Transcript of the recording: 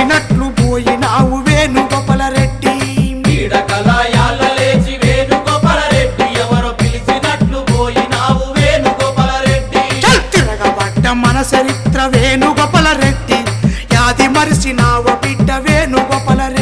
లేచినట్లు పోయినావు వేణు గోపాల రెడ్డి మన చరిత్ర వేణుగోపాల రెడ్డి యాది మరిసినావ బిడ్డ వేణుగోపాల రెడ్డి